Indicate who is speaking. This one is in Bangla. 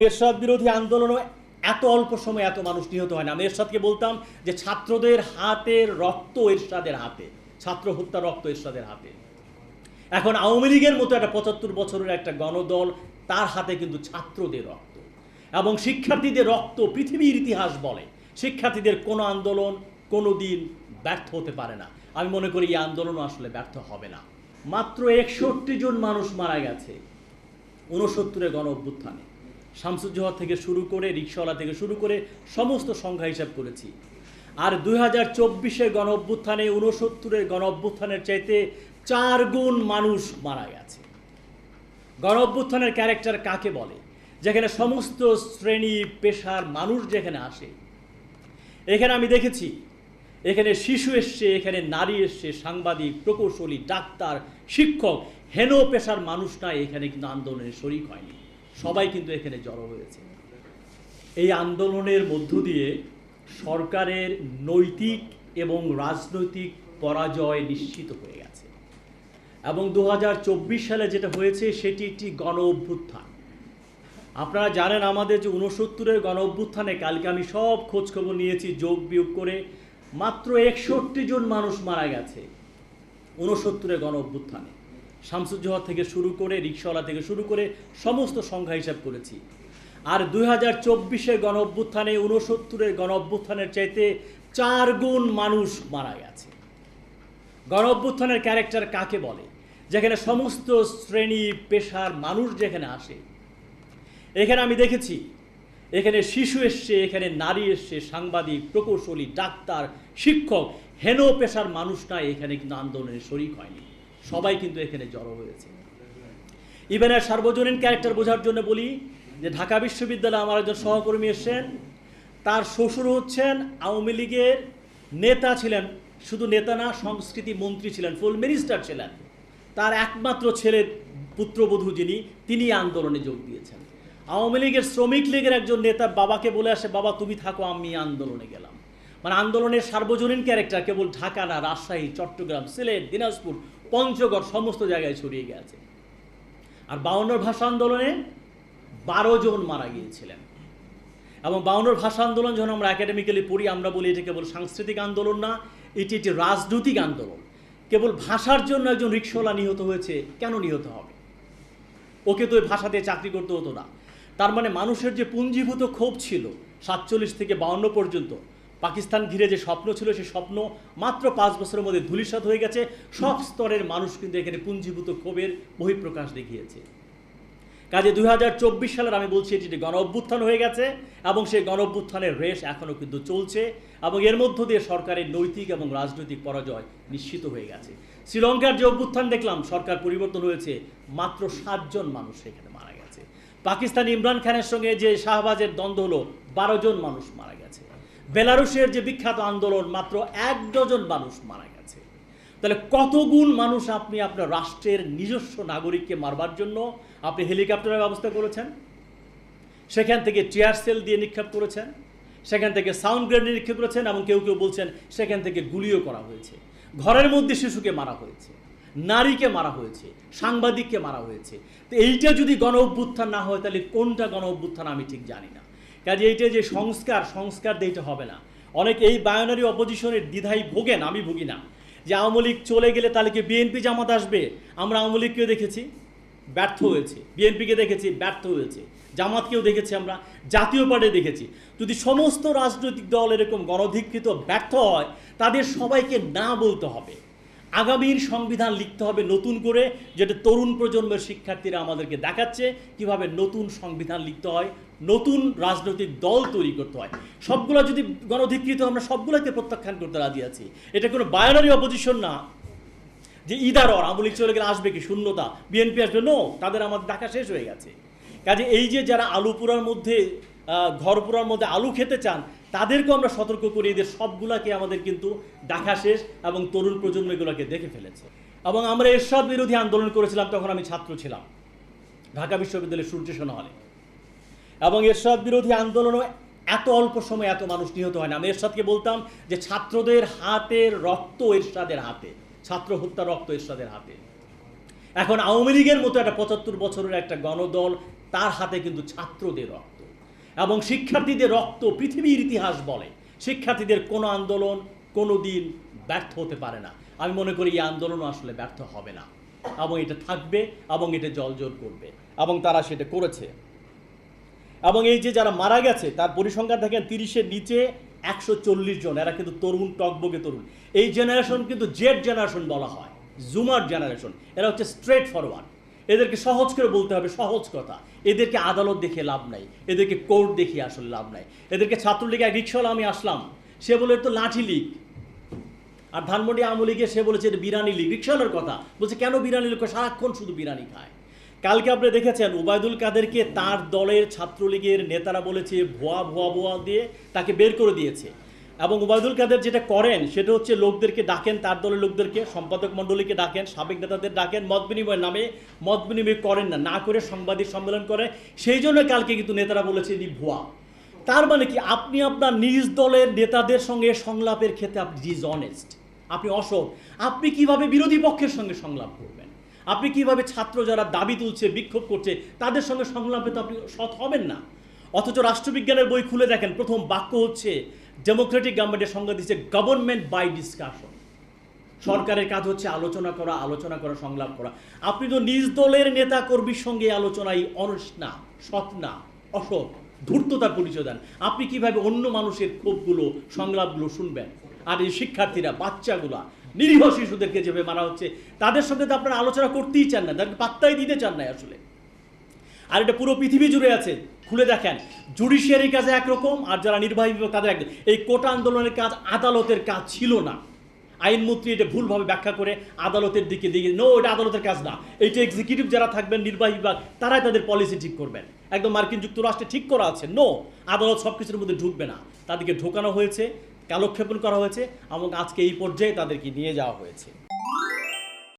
Speaker 1: এরশাদ বিরোধী আন্দোলনও এত অল্প সময়ে এত মানুষ নিহত হয় না। আমি এরশাদকে বলতাম যে ছাত্রদের হাতের রক্ত এরশাদের হাতে, ছাত্র হত্যা রক্ত এরশাদের হাতে। এখন আওয়ামী লীগের মতো একটা পঁচাত্তর বছরের একটা গণদল, তার হাতে কিন্তু ছাত্রদের রক্ত। এবং শিক্ষার্থীদের রক্ত পৃথিবীর ইতিহাস বলে। শিক্ষার্থীদের কোনো আন্দোলন কোনো দিন ব্যর্থ হতে পারে না। আমি মনে করি এই আন্দোলন আসলে ব্যর্থ হবে না। মাত্র একষট্টি জন মানুষ মারা গেছে। ঊনসত্তরের গণ অভ্যুত্থানে শামসুজ্জোহর থেকে শুরু করে রিক্সাওয়ালা থেকে শুরু করে সমস্ত সংখ্যা হিসাব করেছি। আর দুই হাজার চব্বিশের গণ অভ্যুত্থানে ঊনসত্তরের গণ অভ্যুত্থানের চাইতে চার গুণ মানুষ মারা গেছে। গণ অভ্যুত্থানের ক্যারেক্টার কাকে বলে? যেখানে সমস্ত শ্রেণি, পেশার মানুষ যেখানে আসে, এখানে আমি দেখেছি, এখানে শিশু এসছে, এখানে নারী এসছে, সাংবাদিক, প্রকৌশলী, ডাক্তার, শিক্ষক, হেন পেশার মানুষ নাই, এখানে কিন্তু আন্দোলনে শরিক হয়নি। সবাই কিন্তু এখানে জড়ো হয়েছে। এই আন্দোলনের মধ্য দিয়ে সরকারের নৈতিক এবং রাজনৈতিক পরাজয় নিশ্চিত হয়ে গেছে। এবং দু হাজার চব্বিশ সালে যেটা হয়েছে, সেটি একটি গণ অভ্যুত্থান আপনারা জানেন আমাদের যে উনসত্তরের গণ অভ্যুত্থানে কালকে আমি সব খোঁজখবর নিয়েছি, যোগ বিয়োগ করে মাত্র একষট্টি জন মানুষ মারা গেছে উনসত্তরের গণ অভ্যুত্থানে শামসুজ্জোহর থেকে শুরু করে রিক্সাওয়ালা থেকে শুরু করে সমস্ত সংখ্যা হিসাব করেছি। আর দুই হাজার চব্বিশের গণ অভ্যুত্থানে উনসত্তরের গণ অভ্যুত্থানের চাইতে চার গুণ মানুষ মারা গেছে। গণ অভ্যুত্থানের ক্যারেক্টার কাকে বলে? যেখানে সমস্ত শ্রেণি, পেশার মানুষ যেখানে আসে, এখানে আমি দেখেছি, এখানে শিশু এসছে, এখানে নারী এসছে, সাংবাদিক, প্রকৌশলী, ডাক্তার, শিক্ষক, হেন পেশার মানুষ নাই, এখানে কিন্তু আন্দোলনে শরিক হয়নি। সবাই কিন্তু এখানে জড়ো হয়েছে। ইভেনের সার্বজনীন ক্যারেক্টার বোঝার জন্য বলি যে ঢাকা বিশ্ববিদ্যালয়ে আমার একজন সহকর্মী এসছেন। তার শ্বশুর হচ্ছেন আওয়ামী লীগের নেতা ছিলেন, শুধু নেতা না, সংস্কৃতি মন্ত্রী ছিলেন ফুল মিনিস্টার ছিলেন। তার একমাত্র ছেলের পুত্রবধূ যিনি, তিনি আন্দোলনে যোগ দিয়েছেন। আওয়ামী লীগের শ্রমিক লীগের একজন নেতা বাবাকে বলে আসে, বাবা, তুমি থাকো, আমি আন্দোলনে গেলাম। মানে আন্দোলনের সার্বজনীন ক্যারেক্টার কেবল ঢাকা না, রাজশাহী, চট্টগ্রাম, সিলেট, দিনাজপুর পঞ্চগড় সমস্ত জায়গায় ছড়িয়ে গেছে। আর বাউন্নর ভাষা আন্দোলনে বারো জন মারা গিয়েছিলেন। এবং বাউন্নর ভাষা আন্দোলন যখন আমরা একাডেমিক্যালি পড়ি, আমরা বলি এটা কেবল সাংস্কৃতিক আন্দোলন না, এটি একটি রাজনৈতিক আন্দোলন। কেবল ভাষার জন্য একজন রিক্সাওয়ালা নিহত হয়েছে, কেন নিহত হবে? ওকে তো ওই ভাষাতে চাকরি করতে হতো না। তার মানে মানুষের যে পুঞ্জীভূত ক্ষোভ ছিল, সাতচল্লিশ থেকে বাউন্ন পর্যন্ত পাকিস্তান ঘিরে যে স্বপ্ন ছিল, সে স্বপ্ন মাত্র পাঁচ বছরের মধ্যে ধূলিসাৎ হয়ে গেছে। সব স্তরের মানুষ কিন্তু এখানে পুঞ্জীভূত ক্ষোভের বহিঃপ্রকাশ দেখিয়েছে। কাজে দুই হাজার চব্বিশ সালের আমি বলছি, এটি গণ অভ্যুত্থান হয়ে গেছে এবং সেই গণ অভ্যুত্থানের রেশ এখনও কিন্তু চলছে এবং এর মধ্য দিয়ে সরকারের নৈতিক এবং রাজনৈতিক পরাজয় নিশ্চিত হয়ে গেছে। শ্রীলঙ্কার যে অভ্যুত্থান দেখলাম, সরকার পরিবর্তন হয়েছে, মাত্র সাতজন মানুষ সেখানে মারা গেছে। পাকিস্তান ইমরান খানের সঙ্গে যে শাহবাজের দ্বন্দ্ব হলো, বারো জন মানুষ মারা গেছে। বেলারুশের যে বিখ্যাত আন্দোলন, মাত্র এক ডজন মানুষ মারা গেছে। তাহলে কতগুণ মানুষ আপনি আপনার রাষ্ট্রের নিজস্ব নাগরিককে মারবার জন্য আপনি হেলিকপ্টারের ব্যবস্থা করেছেন? সেখান থেকে টিয়ার সেল দিয়ে নিক্ষেপ করেছেন? সেখান থেকে সাউন্ড গ্রেনেড নিক্ষেপ করেছেন? এবং কেউ কেউ বলছেন সেখান থেকে গুলিও করা হয়েছে। ঘরের মধ্যে শিশুকে মারা হয়েছে, নারীকে মারা হয়েছে, সাংবাদিককে মারা হয়েছে। তো এইটা যদি গণ অভ্যুত্থান না হয়, তাহলে কোনটা গণ অভ্যুত্থান আমি ঠিক জানি না। কাজে এইটা যে সংস্কার সংস্কার দিতে হবে না। অনেক এই বায়োনারি অপোজিশনের দ্বিধাই ভোগেন, আমি ভুগি না। যে আওয়ামী লীগ চলে গেলে তাহলে কি বিএনপি জামাত আসবে? আমরা আওয়ামী লীগকেও দেখেছি, ব্যর্থ হয়েছে। বিএনপিকে দেখেছি, ব্যর্থ হয়েছে। জামাতকেও দেখেছি আমরা, জাতীয় পার্টি দেখেছি। যদি সমস্ত রাজনৈতিক দল এরকম গণধিকৃত ব্যর্থ হয়, তাদের সবাইকে না বলতে হবে। আগামীর সংবিধান লিখতে হবে নতুন করে, যেটা তরুণ প্রজন্মের শিক্ষার্থীরা আমাদেরকে দেখাচ্ছে, কীভাবে নতুন সংবিধান লিখতে হয়, নতুন রাজনৈতিক দল তৈরি করতে হয়। সবগুলো যদি গণধিকৃত, আমরা সবগুলোকে প্রত্যাখ্যান করতে রাজি আছি। এটা কোনো বায়োনারি অপোজিশন না। যে ইদার অর, আওয়ামী চলে গেলে আসবে কি শূন্যতা? বিএনপি আসবে? নো তাদের আমাদের ডাকা শেষ হয়ে গেছে। কাজে এই যে যারা আলু পোড়ার মধ্যে আহ, ঘর পোড়ার মধ্যে আলু খেতে চান তাদেরকেও আমরা সতর্ক করি এদের সবগুলাকে আমাদের কিন্তু দেখা শেষ এবং তরুণ প্রজন্ম এগুলোকে দেখে ফেলেছে। এবং আমরা এরশাদ বিরোধী আন্দোলন করেছিলাম তখন আমি ছাত্র ছিলাম ঢাকা বিশ্ববিদ্যালয়ের সূর্য সেনা হলে। এবং এরশাদ বিরোধী আন্দোলনও এত অল্প সময় এত মানুষ নিহত হয় না। আমি এরশাদকে বলতাম যে ছাত্রদের হাতের রক্ত এরশাদের হাতে ছাত্র হত্যা রক্ত এরশাদের হাতে। এখন আওয়ামী লীগের মতো একটা পঁচাত্তর বছরের একটা গণদল তার হাতে কিন্তু ছাত্রদের রক্ত। এবং শিক্ষার্থীদের রক্ত পৃথিবীর ইতিহাস বলে। শিক্ষার্থীদের কোনো আন্দোলন, কোনো দিন ব্যর্থ হতে পারে না। আমি মনে করি এই আন্দোলনও আসলে ব্যর্থ হবে না। এবং এটা থাকবে এবং এটা জলজল করবে। এবং তারা সেটা করেছে। এবং এই যে যারা মারা গেছে, তার পরিসংখ্যান দেখেন, তিরিশের নিচে একশো চল্লিশ জন। এরা কিন্তু তরুণ, টকবগে তরুণ। এই জেনারেশন কিন্তু জেড জেনারেশন বলা হয় জুমার জেনারেশন এরা হচ্ছে স্ট্রেট ফরওয়ার্ড এদেরকে সহজ করে বলতে হবে সহজ কথা। এদেরকে আদালত দেখে লাভ নাই, এদেরকে কোর্ট দেখিয়ে আসলে লাভ নাই। এদেরকে ছাত্রলীগ এক রিক্সাওয়ালা আমি আসলাম, সে বলে তো লাঠি লীগ। আর ধানমন্ডি আওয়ামী লীগে সে বলেছে এটা বিরানি লীগ। রিক্সাওয়ালার কথা, বলছে কেন বিরানি লীগ? সারাক্ষণ শুধু বিরানি খায়। কালকে আপনি দেখেছেন উবায়দুল কাদেরকে তার দলের ছাত্রলীগের নেতারা বলেছে ভুয়া ভুয়া ভুয়া দিয়ে তাকে বের করে দিয়েছে। এবং ওবায়দুল কাদের যেটা করেন, সেটা হচ্ছে লোকদেরকে ডাকেন, তার দলের লোকদেরকে, সম্পাদক মণ্ডলীকে ডাকেন, সাবেক নেতাদের ডাকেন, মত বিনিময়ের নামে, মত বিনিময় করেন না না করে সাংবাদিক সম্মেলন করে সেই জন্য কালকে কিন্তু নেতারা বলেছে ইনি ভুয়া। তার মানে কি? আপনি আপনার নিজ দলের নেতাদের সঙ্গে সংলাপের ক্ষেত্রে আপনি ডিজ অনেস্ট। আপনি অসৎ। আপনি কীভাবে বিরোধী পক্ষের সঙ্গে সংলাপ করবেন? আপনি কীভাবে ছাত্র যারা দাবি তুলছে, বিক্ষোভ করছে, তাদের সঙ্গে সংলাপে তো আপনি সৎ হবেন না। অথচ রাষ্ট্রবিজ্ঞানের বই খুলে দেখেন, প্রথম বাক্য হচ্ছে ডেমোক্রেটিক গভর্নমেন্টের সংজ্ঞা দিচ্ছে গভর্নমেন্ট বাই ডিসকাশন সরকারের কাজ হচ্ছে আলোচনা করা আলোচনা করা, সংলাপ করা। আপনি তো নিজ দলের নেতা কর্মীর সঙ্গে আলোচনায় অনস না সৎ না অসৎ, ধূর্ততার পরিচয় দেন। আপনি কীভাবে অন্য মানুষের ক্ষোভগুলো, সংলাপগুলো শুনবেন? আর এই শিক্ষার্থীরা, বাচ্চাগুলা, নিরীহ শিশুদেরকে যেভাবে মারা হচ্ছে, তাদের সঙ্গে তো আপনারা আলোচনা করতেই চান না, তাদেরকে পাত্তাই দিতে চান না আসলে। আর এটা পুরো পৃথিবী জুড়ে আছে। খুলে দেখেন জুডিশিয়ারির কাজে একরকম আর যারা নির্বাহী বিভাগ তাদের একরকম এই কোটা আন্দোলনের কাজ আদালতের কাজ ছিল না। আইনমন্ত্রী এটা ভুলভাবে ব্যাখ্যা করে আদালতের দিকে দিকে নো এটা আদালতের কাজ না। এইটা এক্সিকিউটিভ যারা থাকবেন, নির্বাহী বিভাগ, তারাই তাদের পলিসি ঠিক করবেন। একদম মার্কিন যুক্তরাষ্ট্রে ঠিক করা আছে। নো আদালত সব কিছুর মধ্যে ঢুকবে না। তাদেরকে ঢোকানো হয়েছে, কালক্ষেপণ করা হয়েছে এবং আজকে এই পর্যায়ে তাদেরকে নিয়ে যাওয়া হয়েছে।